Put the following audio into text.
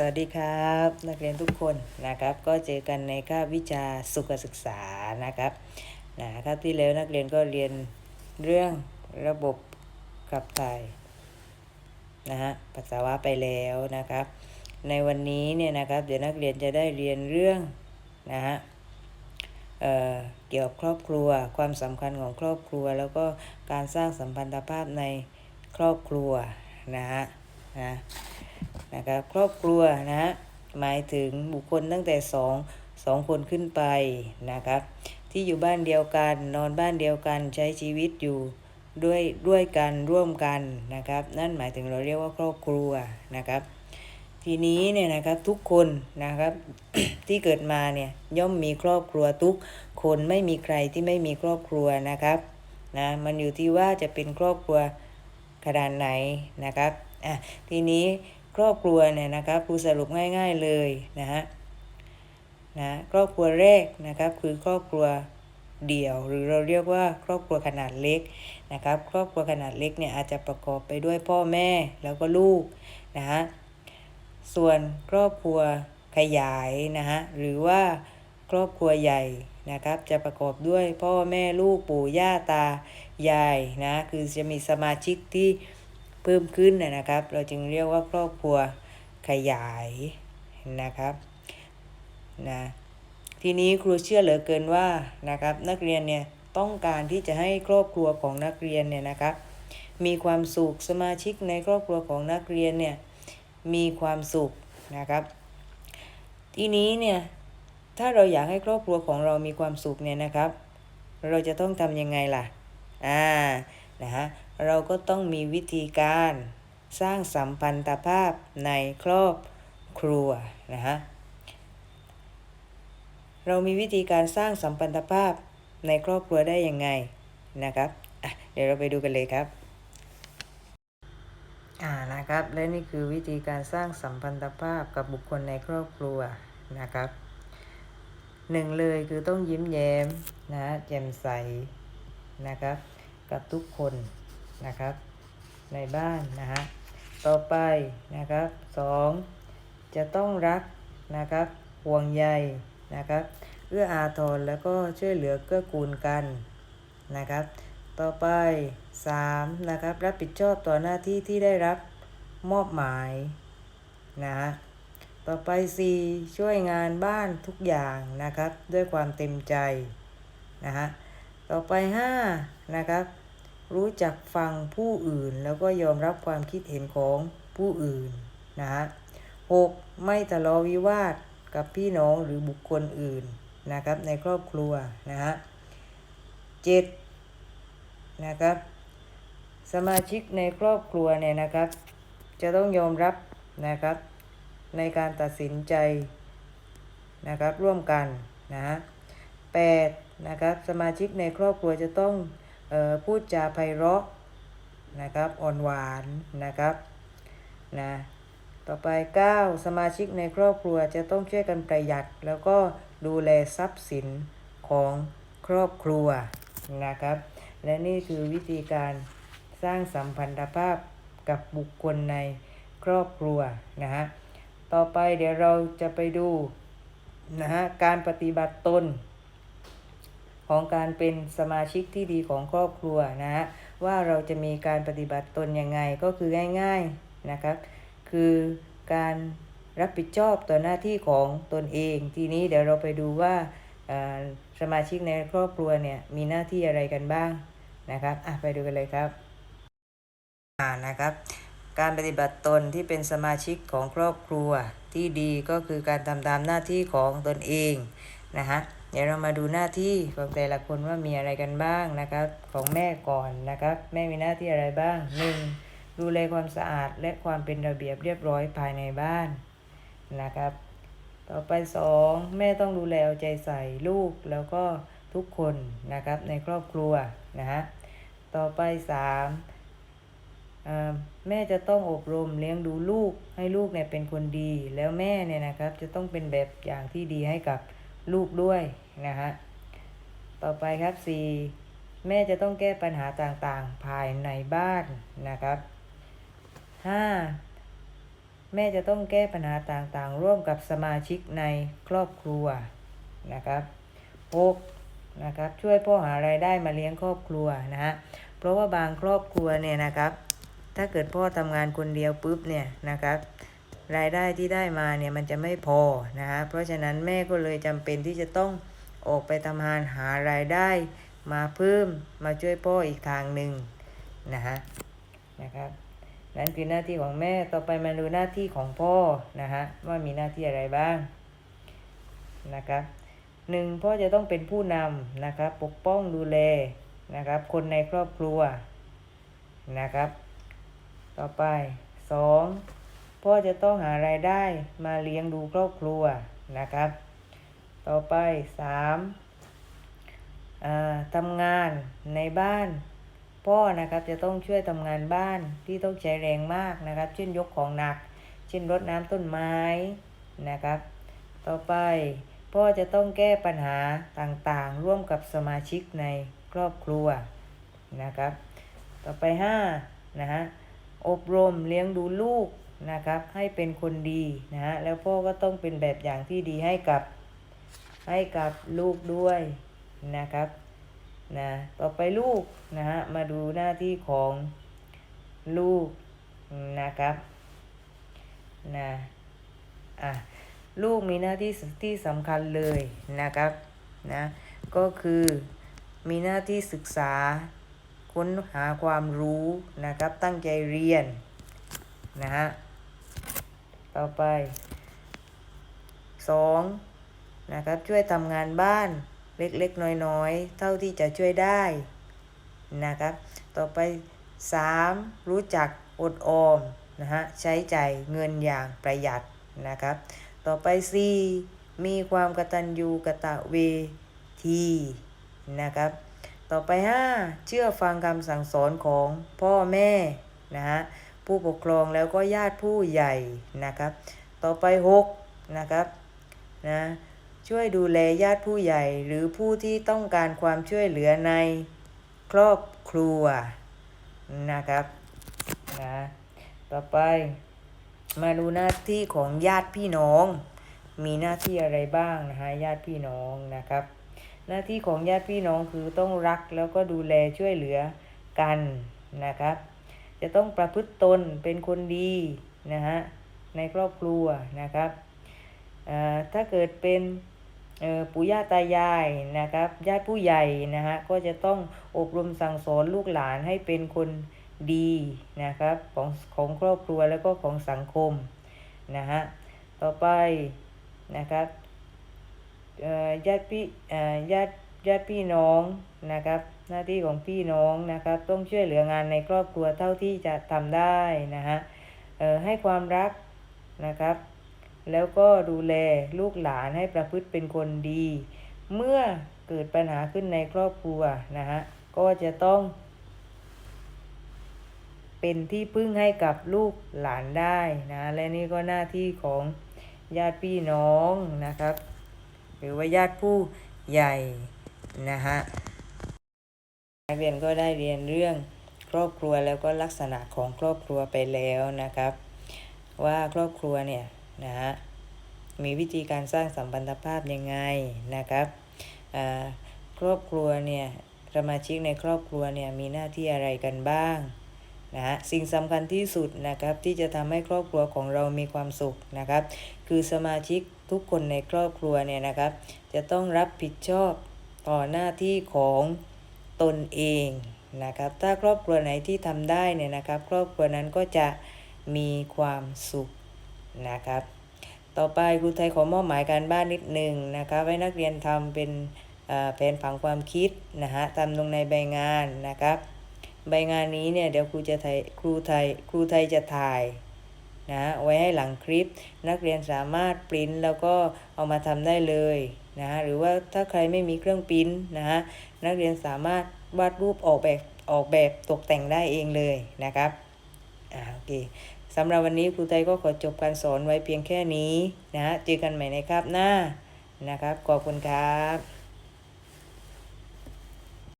สวัสดีครับ นักเรียนทุกคนนะครับ ก็เจอกันในคาบวิชาสุขศึกษานะครับนะครับที่แล้วนักเรียนก็เรียนเรื่องระบบขับถ่ายนะฮะปัสสาวะไปแล้วนะครับ ในวันนี้เนี่ยนะครับเดี๋ยวนักเรียนจะได้เรียนเรื่องนะฮะเอ่อเกี่ยวกับครอบครัว ความสำคัญของครอบครัว แล้วก็การสร้างสัมพันธภาพในครอบครัวนะฮะนะ นะครับครอบครัวนะหมายถึงบุคคลตั้งแต่สองสองคนขึ้นไปนะครับ ที่อยู่บ้านเดียวกัน นอนบ้านเดียวกันใช้ชีวิตอยู่ด้วยด้วยกันร่วมกันนะครับ นั่นหมายถึงเราเรียกว่าครอบครัวนะครับ ทีนี้เนี่ยนะครับทุกคนนะครับที่เกิดมาเนี่ยย่อมมีครอบครัวทุกคนไม่มีใครที่ไม่มีครอบครัวนะครับนะมันอยู่ที่ว่าจะเป็นครอบครัวขนาดไหนนะครับอะทีนี้ ครอบครัวเนี่ยนะครับครูสรุปง่าย ๆเลยนะฮะนะครอบครัวแรกนะครับคือครอบครัวเดี่ยว หรือเราเรียกว่าครอบครัวขนาดเล็กนะครับ ครอบครัวขนาดเล็กเนี่ยอาจจะประกอบไปด้วยพ่อแม่แล้วก็ลูกนะฮะส่วนครอบครัวขยายนะฮะหรือว่าครอบครัวใหญ่นะครับจะประกอบด้วยพ่อแม่ลูกปู่ย่าตายายนะคือจะมีสมาชิกที่ พิ่มขึ้นนะนะครับ เราจึงเรียกว่าครอบครัวขยายนะครับนะทีนี้ครูเชื่อเหลือเกินว่านะครับนักเรียนเนี่ยต้องการที่จะให้ครอบครัวของนักเรียนเนี่ยนะครับ มีความสุขสมาชิกในครอบครัวของนักเรียนเนี่ยมีความสุขนะครับ ทีนี้เนี่ยถ้าเราอยากให้ครอบครัวของเรามีความสุขเนี่ยนะครับ เราจะต้องทำยังไงล่ะอ่านะฮะ เราก็ต้องมีวิธีการ สร้างสัมพันธภาพในครอบครัวนะฮะเรามีวิธีการสร้างสัมพันธภาพในครอบครัวได้ยังไงนะครับเดี๋ยวเราไปดูกันเลยครับอ่านะครับ และนี่คือวิธีการสร้างสัมพันธภาพกับบุคคลในครอบครัวนะครับหนึ่งเลยคือต้องยิ้มแย้มนะแจ่มใสนะครับ กับทุกคน นะครับ ในบ้านนะฮะต่อไปนะครับสองจะต้องรักนะครับห่วงใยนะครับ เอื้ออาทรแล้วก็ช่วยเหลือเกื้อกูลกันนะครับ ต่อไป 3. นะครับรับผิดชอบต่อหน้าที่ที่ได้รับมอบหมายนะฮะต่อไป 4. ช่วยงานบ้านทุกอย่างนะครับ ด้วยความเต็มใจนะฮะต่อไป 5. นะครับ รู้จักฟังผู้อื่น แล้วก็ยอมรับความคิดเห็นของผู้อื่นนะฮะ 6. ไม่ทะเลาะวิวาทกับพี่น้องหรือบุคคลอื่นนะครับในครอบครัวนะฮะ 7. นะครับ สมาชิกในครอบครัวเนี่ยนะครับ จะต้องยอมรับนะครับ ในการตัดสินใจนะครับร่วมกันนะฮะแปดนะครับสมาชิกในครอบครัวจะต้อง พูดจาไพเราะนะครับอ่อนหวานนะครับนะต่อไป 9 สมาชิกในครอบครัวจะต้องช่วยกันประหยัด แล้วก็ดูแลทรัพย์สินของครอบครัวนะครับ และนี่คือวิธีการสร้างสัมพันธภาพกับบุคคลในครอบครัวนะฮะต่อไปเดี๋ยวเราจะไปดูนะฮะการปฏิบัติตน ของการเป็นสมาชิกที่ดีของครอบครัวนะฮะว่าเราจะมีการปฏิบัติตนยังไงก็คือง่ายๆนะครับ คือการรับผิดชอบต่อหน้าที่ของตนเอง ทีนี้เดี๋ยวเราไปดูว่าสมาชิกในครอบครัวเนี่ยมีหน้าที่อะไรกันบ้างนะครับอะไปดูกันเลยครับอ่านะครับ การปฏิบัติตนที่เป็นสมาชิกของครอบครัวที่ดีก็คือการทำตามหน้าที่ของตนเองนะฮะ เดี๋ยวเรามาดูหน้าที่ของแต่ละคนว่ามีอะไรกันบ้างนะครับ ของแม่ก่อนนะครับ แม่มีหน้าที่อะไรบ้างหนึ่งดูแลความสะอาดและความเป็นระเบียบเรียบร้อยภายในบ้านนะครับ ต่อไปสองแม่ต้องดูแลเอาใจใส่ลูกแล้วก็ทุกคนนะครับในครอบครัวนะฮะต่อไปสามแม่จะต้องอบรมเลี้ยงดูลูกให้ลูกเนี่ยเป็นคนดี แล้วแม่เนี่ยนะครับจะต้องเป็นแบบอย่างที่ดีให้กับ ลูกด้วยนะฮะต่อไปครับสี่แม่จะต้องแก้ปัญหาต่างๆ ภายในบ้านนะครับห้าแม่จะต้องแก้ปัญหาต่างๆ ร่วมกับสมาชิกในครอบครัวนะครับหกนะครับช่วยพ่อหารายได้มาเลี้ยงครอบครัวนะฮะเพราะว่าบางครอบครัวเนี่ยนะครับ ถ้าเกิดพ่อทำงานคนเดียวปุ๊บเนี่ยนะครับ รายได้ที่ได้มาเนี่ยมันจะไม่พอนะฮะเพราะฉะนั้นแม่ก็เลยจำเป็นที่จะต้องออกไปทำงานหารายได้ มาเพิ่มมาช่วยพ่ออีกทางหนึ่งนะฮะนะครับนั่นคือหน้าที่ของแม่ต่อไปมาดูหน้าที่ของพ่อนะฮะว่ามีหน้าที่อะไรบ้างนะครับหนึ่งพ่อจะต้องเป็นผู้นำนะครับปกป้องดูแลนะครับคนในครอบครัวนะครับ ต่อไปสอง พ่อจะต้องหารายได้มาเลี้ยงดูครอบครัวนะครับ ต่อไปสามทำงานในบ้าน พ่อนะครับจะต้องช่วยทำงานบ้านที่ต้องใช้แรงมากนะครับ เช่นยกของหนัก เช่นรดน้ำต้นไม้นะครับ ต่อไปพ่อจะต้องแก้ปัญหาต่างๆ ร่วมกับสมาชิกในครอบครัวนะครับ ต่อไปห้านะฮะอบรมเลี้ยงดูลูก นะครับ ให้เป็นคนดีนะฮะแล้วพ่อก็ต้องเป็นแบบอย่างที่ดีให้กับให้กับลูกด้วยนะครับนะต่อไปลูกนะฮะมาดูหน้าที่ของลูกนะครับนะอะลูกมีหน้าที่ที่สำคัญเลยนะครับนะก็คือมีหน้าที่ศึกษาค้นหาความรู้นะครับตั้งใจเรียนนะฮะ ต่อไปสองนะครับช่วยทำงานบ้านเล็กๆ น้อยๆ เท่าที่จะช่วยได้นะครับ ต่อไปสามรู้จักอดออมนะฮะใช้ใจ่ายเงินอย่างประหยัดนะครับ ต่อไปสี่มีความกตัญญูกะตะเวทีนะครับ ต่อไป 5 เชื่อฟังคำสั่งสอนของพ่อแม่นะฮะ ผู้ปกครองแล้วก็ญาติผู้ใหญ่นะครับ ต่อไป6นะครับนะช่วยดูแลญาติผู้ใหญ่หรือผู้ที่ต้องการความช่วยเหลือในครอบครัวนะครับนะต่อไปมาดูหน้าที่ของญาติพี่น้อง มีหน้าที่อะไรบ้างนะฮะญาติพี่น้องนะครับ หน้าที่ของญาติพี่น้องคือต้องรักแล้วก็ดูแลช่วยเหลือกันนะครับ จะต้องประพฤติตนเป็นคนดีนะฮะในครอบครัวนะครับถ้าเกิดเป็นปู่ย่าตายายนะครับญาติผู้ใหญ่นะฮะก็จะต้องอบรมสั่งสอนลูกหลานให้เป็นคนดีนะครับของของครอบครัวแล้วก็ของสังคมนะฮะต่อไปนะครับญาติพี่ญาติ ญาติพี่น้องนะครับ หน้าที่ของพี่น้องนะครับ ต้องช่วยเหลืองานในครอบครัวเท่าที่จะทำได้นะฮะให้ความรักนะครับ แล้วก็ดูแลลูกหลานให้ประพฤติเป็นคนดี เมื่อเกิดปัญหาขึ้นในครอบครัวนะฮะก็จะต้อง เป็นที่พึ่งให้กับลูกหลานได้นะและนี่ก็หน้าที่ของญาติพี่น้องนะครับ หรือว่าญาติผู้ใหญ่ นะฮะนักเรียนก็ได้เรียนเรื่องครอบครัวแล้วก็ลักษณะของครอบครัวไปแล้วนะครับ ว่าครอบครัวเนี่ยนะฮะมีวิธีการสร้างสัมพันธภาพยังไงนะครับครอบครัวเนี่ยสมาชิกในครอบครัวเนี่ยมีหน้าที่อะไรกันบ้างนะฮะสิ่งสำคัญที่สุดนะครับที่จะทำให้ครอบครัวของเรามีความสุขนะครับ คือสมาชิกทุกคนในครอบครัวเนี่ยนะครับ จะต้องรับผิดชอบ ต่อหน้าที่ของตนเองนะครับถ้าครอบครัวไหนที่ทำได้เนี่ยนะครับครอบครัวนั้นก็จะมีความสุขนะครับ ต่อไปครูไทยขอมอบหมายการบ้านนิดหนึ่งนะครับให้นักเรียนทำเป็นแผนผังความคิดนะฮะทำลงในใบงานนะครับ ใบงานนี้เนี่ยเดี๋ยวครูจะถ่ายครูไทยครูไทยจะถ่าย นะไว้ให้หลังคลิป นักเรียนสามารถปริ้นแล้วก็เอามาทำได้เลยนะหรือว่าถ้าใครไม่มีเครื่องปริ้นนะฮะนักเรียนสามารถวาดรูปออกแบบออกแบบตกแต่งได้เองเลยนะครับอ่าโอเคสำหรับวันนี้ครูไทยก็ขอจบการสอนไว้เพียงแค่นี้นะฮะเจอกันใหม่ในคาบหน้านะครับขอบคุณครับ